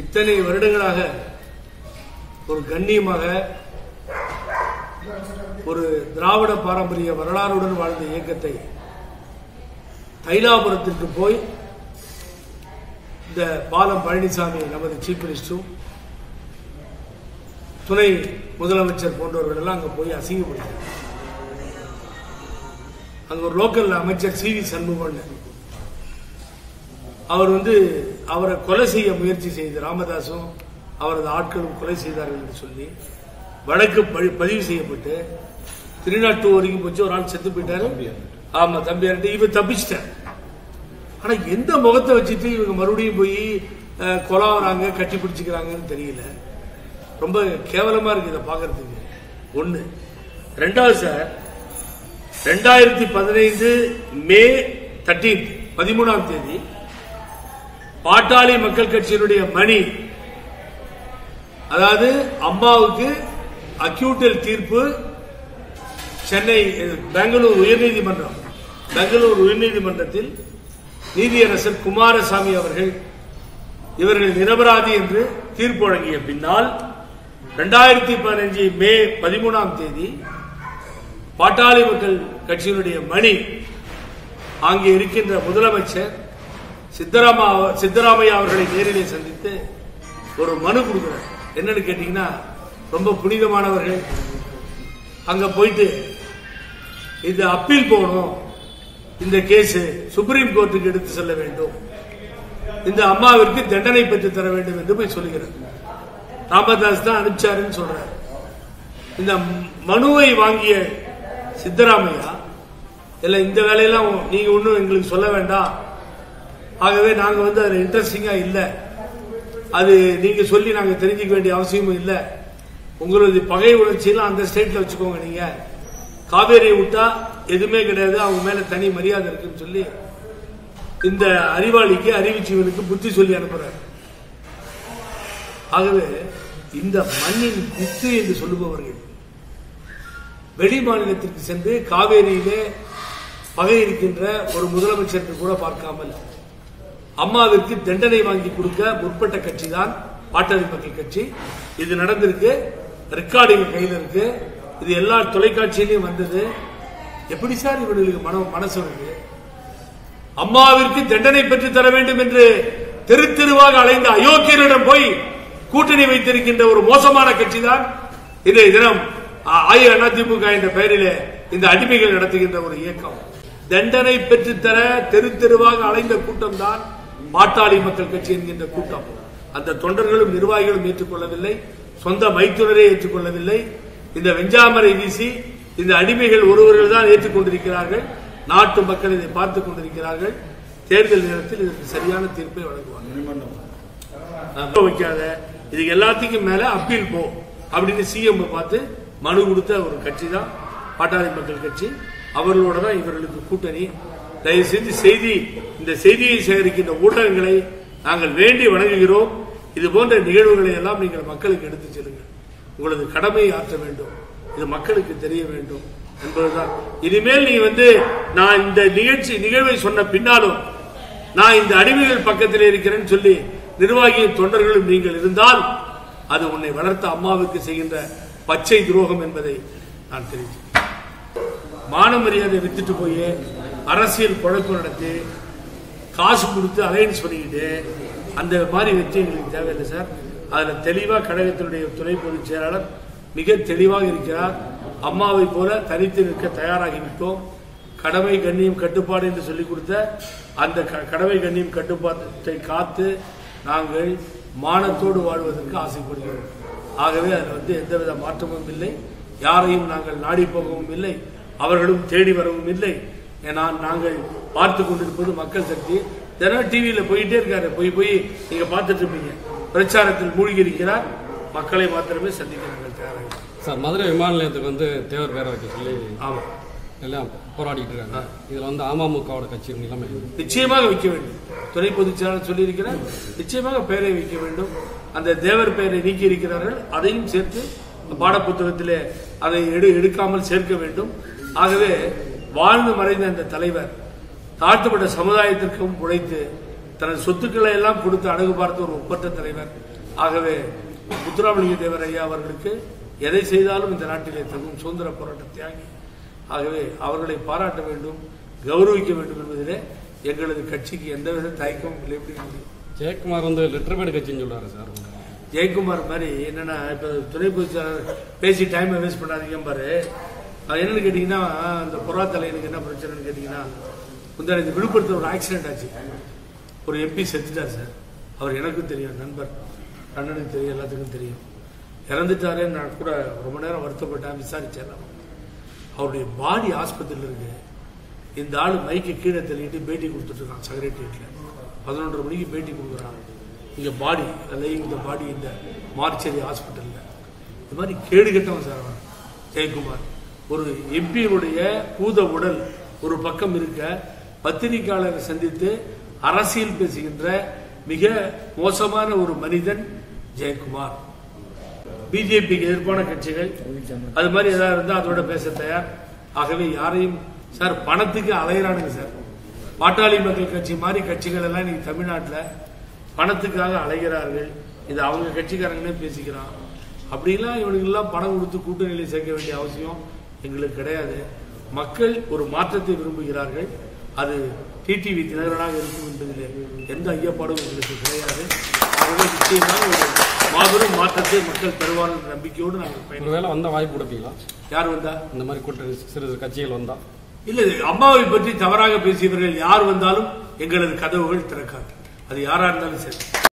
இத்தனை வருடங்களாக ஒரு கண்ணியமாக ஒரு திராவிட பாரம்பரிய வரலாறுடன் வாழ்ந்த இயக்கத்தை தைலாபுரத்திற்கு போய் இந்த பாலம் பழனிசாமி நமது சீஃப் மினிஸ்டரும் துணை முதலமைச்சர் போன்றவர்கள் எல்லாம் அங்க போய் அசிங்கப்படுத்தாங்க அங்க ஒரு லோக்கல் அமைச்சர் சி வி சண்முகன் அவர் வந்து அவரை கொலை செய்ய முயற்சி செய்து ராமதாசும் அவரது ஆட்களும் கொலை செய்தார்கள் என்று சொல்லி வழக்கு பதிவு செய்யப்பட்டு திருநாட்டு வரைக்கும் போச்சு. ஒரு ஆள் செத்து போயிட்டாரு. ஆமா தம்பியார்ட்டு இவர் தப்பிச்சிட்டார். ஆனா எந்த முகத்தை வச்சுட்டு இவங்க மறுபடியும் போய் கொலா கொலாவுறாங்க கட்டி பிடிச்சிக்கிறாங்கன்னு தெரியல. ரொம்ப கேவலமா இருக்கு இதை பாக்குறதுக்கு. ஒண்ணு. ரெண்டாவது சார் ரெண்டாயிரத்தி பதினைந்து மே தேர்ட்டீன் பதிமூணாம் தேதி பாட்டாளி மக்கள் கட்சியினுடைய மணி. அதாவது அம்மாவுக்கு அக்யூட்டல் தீர்ப்பு சென்னை பெங்களூர் உயர்நீதிமன்றம். பெங்களூர் உயர்நீதிமன்றத்தில் நீதியரசர் குமாரசாமி அவர்கள் இவர்கள் நிரபராதி என்று தீர்ப்பு வழங்கிய பின்னால் இரண்டாயிரத்தி பதினஞ்சு மே பதிமூணாம் தேதி பாட்டாளி மக்கள் கட்சியினுடைய மணி. அங்கே இருக்கின்ற முதலமைச்சர் சித்தராமா சித்தராமையா அவர்களை நேரிலே சந்தித்து ஒரு மனு கொடுக்கிறார். என்னன்னு கேட்டீங்கன்னா ரொம்ப புனிதமானவர்கள். அங்க போயிட்டு இது அப்பீல் போகணும் இந்த கேஸ் சுப்ரீம் கோர்ட்டுக்கு எடுத்து செல்ல வேண்டும். இந்த அம்மாவிற்கு தண்டனை பெற்று தர வேண்டும் என்று போய் சொல்லுகிறார். ராமதாஸ் தான் அனுப்பிச்சாருன்னு சொல்றார். இந்த மனுவை வாங்கிய சித்தராமையா இல்ல இந்த வேலையெல்லாம் நீங்க ஒன்றும் எங்களுக்கு சொல்ல வேண்டாம். ஆகவே நாங்கள் வந்து அதில் இன்ட்ரெஸ்டிங்காக இல்லை. அது நீங்கள் சொல்லி நாங்கள் தெரிஞ்சிக்க வேண்டிய அவசியமும் இல்லை. உங்களது பகை உணர்ச்சியெல்லாம் அந்த ஸ்டேட்டில் வச்சுக்கோங்க நீங்கள் காவேரியை விட்டா எதுவுமே கிடையாது. அவங்க மேலே தனி மரியாதை இருக்குன்னு சொல்லி இந்த அறிவாளிக்கு அறிவுச்சீவனுக்கு புத்தி சொல்லி அனுப்புறார். ஆகவே இந்த மண்ணின் புத்தி என்று சொல்லுபவர்கள் வெளி மாநிலத்திற்கு சென்று காவேரியிலே பகை இருக்கின்ற ஒரு முதலமைச்சர் கூட பார்க்காமல் அம்மாவிற்கு தண்டனை வாங்கி கொடுக்க முற்பட்ட கட்சி தான் பாட்டாளி மக்கள் கட்சி. இது நடந்திருக்கு ரெக்கார்டிங் கையில் இருக்கு. இது எல்லா தொலைக்காட்சியிலையும் வந்தது. எப்படி சார் இவர்களுக்கு மன மனசு வருது அம்மாவிற்கு தண்டனை பெற்று தர வேண்டும் என்று தெரு தெருவாக அலைந்த அயோக்கியரிடம் போய் கூட்டணி வைத்திருக்கின்ற ஒரு மோசமான கட்சி தான் இன்றைய தினம் அஇஅதிமுக என்ற பெயரிலே இந்த அடிமைகள் நடத்துகின்ற ஒரு இயக்கம். தண்டனை பெற்றுத்தர தெரு தெருவாக அலைந்த கூட்டம் தான் பாட்டாளி மக்கள் கட்சி என்கின்ற கூட்டம். அந்த தொண்டர்களும் நிர்வாகிகளும் ஏற்றுக்கொள்ளவில்லை. சொந்த மைத்துனரே ஏற்றுக்கொள்ளவில்லை. இந்த வெஞ்சாமரை வீசி இந்த அடிமைகள் ஒருவர்கள் தான் ஏற்றுக்கொண்டிருக்கிறார்கள். நாட்டு மக்கள் இதை பார்த்துக் கொண்டிருக்கிறார்கள். தேர்தல் நேரத்தில் இதற்கு சரியான தீர்ப்பை வழங்குவாங்க வைக்காத இதுக்கு எல்லாத்துக்கும் மேல அப்பீல் போ அப்படின்னு சிஎம் பார்த்து மனு கொடுத்த ஒரு கட்சி தான் பாட்டாளி மக்கள் கட்சி. அவர்களோட தான் இவர்களுக்கு கூட்டணி. தயவு செய்து செய்தி இந்த செய்தியை சேகரிக்கின்ற ஊடகங்களை நாங்கள் வேண்டி வணங்குகிறோம். இது போன்ற நிகழ்வுகளை எல்லாம் நீங்கள் மக்களுக்கு எடுத்துச் செல்லுங்கள். உங்களது கடமையை ஆற்ற வேண்டும். இது மக்களுக்கு தெரிய வேண்டும் என்பதுதான். இனிமேல் நீ வந்து நான் இந்த நிகழ்ச்சி நிகழ்வை சொன்ன பின்னாலும் நான் இந்த அடிமைகள் பக்கத்தில் இருக்கிறேன்னு சொல்லி நிர்வாகியின் தொண்டர்களும் நீங்கள் இருந்தால் அது உன்னை வளர்த்த அம்மாவுக்கு செய்கின்ற பச்சை துரோகம் என்பதை நான் தெரிவித்தேன் மான மரியாதை வித்துட்டு போய். அரசியல் குழப்பம் நடத்தி காசு கொடுத்து அலையன்ஸ் பண்ணிக்கிட்டு அந்த மாதிரி வெற்றி எங்களுக்கு தேவையில்லை சார். அதில் தெளிவாக கழகத்தினுடைய துணை பொதுச் செயலாளர் மிக தெளிவாக இருக்கிறார். அம்மாவை போல தனித்து நிற்க தயாராகிவிட்டோம். கடமை கண்ணியம் கட்டுப்பாடு என்று சொல்லிக் கொடுத்த அந்த க- கடமை கண்ணியம் கட்டுப்பாட்டை காத்து நாங்கள் மானத்தோடு வாழ்வதற்கு ஆசைப்படுகிறோம். ஆகவே அதில் வந்து எந்தவித மாற்றமும் இல்லை. யாரையும் நாங்கள் நாடி போகவும் இல்லை. அவர்களும் தேடி வரவும் இல்லை. நான் நாங்கள் பார்த்து கொண்டிருப்பது மக்கள் சக்தி. தினம் டிவியில போயிட்டே இருக்காரு. போய் போய் நீங்க பார்த்துட்டு இருப்பீங்க. பிரச்சாரத்தில் மூழ்கி இருக்கிறார் மக்களை மாத்திரமே சந்திக்க நாங்கள் தயாராக. சார் மதுரை விமான நிலையத்துக்கு வந்து தேவர் பேர வைக்க சொல்லி ஆமா. எல்லாம் போராடிட்டு இருக்காங்க. இதுல வந்து அமமுகவோட கட்சி நிலைமை நிச்சயமாக வைக்க வேண்டும். துணை பொதுச் செயலாளர் சொல்லியிருக்கிறார். நிச்சயமாக பெயரை வைக்க வேண்டும். அந்த தேவர் பெயரை நீக்கி இருக்கிறார்கள். அதையும் சேர்த்து பாடப்புத்தகத்திலே அதை எடு எடுக்காமல் சேர்க்க வேண்டும். ஆகவே வாழ்ந்து மறைந்த அந்த தலைவர் தாழ்த்தப்பட்ட சமுதாயத்திற்கும் உழைத்து தனது சொத்துக்களை எல்லாம் கொடுத்து அழகு பார்த்த ஒரு ஒப்பற்ற தலைவர். ஆகவே முத்துராமலிங்க தேவர் ஐயா அவர்களுக்கு எதை செய்தாலும் இந்த நாட்டிலே தகும் சுதந்திர போராட்ட தியாகி. ஆகவே அவர்களை பாராட்ட வேண்டும் கௌரவிக்க வேண்டும் என்பதிலே எங்களது கட்சிக்கு எந்தவித தயக்கமும் இல்லை எப்படி ஜெயக்குமார் வந்து லெட்டர் பேடு கட்சின்னு சொல்றாரு சார். ஜெயக்குமார் மாதிரி என்னன்னா இப்ப துணை பொதுச் செயலாளர் பேசி டைமை வேஸ்ட் பண்ணாதீங்க பாரு அது என்னன்னு கேட்டீங்கன்னா அந்த புறா எனக்கு என்ன பிரச்சனைன்னு கேட்டீங்கன்னா முந்தான இந்த விழுப்புரத்தில் ஒரு ஆக்சிடென்ட் ஆச்சு. ஒரு எம்பி செத்துட்டார் சார். அவர் எனக்கும் தெரியும் நண்பர். அண்ணனுக்கு தெரியும் எல்லாத்துக்கும் தெரியும். இறந்துட்டாரே நான் கூட ரொம்ப நேரம் வருத்தப்பட்டேன் விசாரிச்சேன் அவருடைய பாடி ஆஸ்பத்திரியில் இருக்கு. இந்த ஆள் மைக்கு கீழே தள்ளிட்டு பேட்டி கொடுத்துட்டு இருக்கான் செக்ரட்டரியேட்டில் பதினொன்றரை மணிக்கு பேட்டி கொடுக்குறான். இங்கே பாடி லைங் இந்த பாடி இந்த மார்ச்சேரி ஹாஸ்பிட்டலில் இது மாதிரி கேடு கெட்டவன் சார் அவன் ஜெயக்குமார். ஒரு எம்பியினுடைய பூத உடல் ஒரு பக்கம் இருக்க பத்திரிகையாளரை சந்தித்து அரசியல் பேசுகின்ற மிக மோசமான ஒரு மனிதன் ஜெயக்குமார். பிஜேபிக்கு எதிர்ப்பான கட்சிகள். அது மாதிரி ஏதாவது இருந்தால் அதோட பேச தயார். ஆகவே யாரையும் சார் பணத்துக்கு அலையிறானுங்க சார். பாட்டாளி மக்கள் கட்சி மாதிரி கட்சிகள் எல்லாம் இன்னைக்கு தமிழ்நாட்டில் பணத்துக்காக அலைகிறார்கள். இது அவங்க கட்சிக்காரங்களே பேசிக்கிறான். அப்படிலாம் இவனுக்கெல்லாம் பணம் கொடுத்து கூட்டணியில் சேர்க்க வேண்டிய அவசியம் எங்களுக்கு கிடையாது. மக்கள் ஒரு மாற்றத்தை விரும்புகிறார்கள். அது டிடிவி தினகரனாக இருக்கும் என்பதிலே எந்த ஐயப்பாடும் எங்களுக்கு கிடையாது. ஆகவே நிச்சயமாக ஒரு மாபெரும் மாற்றத்தை மக்கள் தருவார்கள் என்ற நம்பிக்கையோடு நாங்கள் பயணம் ஒருவேளை வந்த வாய்ப்பு கொடுப்பீங்களா? யார் வந்தா? இந்த மாதிரி கூட்டணி சிறு சிறு கட்சிகள் வந்தா. இல்ல. அம்மாவை பற்றி தவறாக பேசியவர்கள் யார் வந்தாலும் எங்களது கதவுகள் திறக்காது. அது யாரா இருந்தாலும் சரி.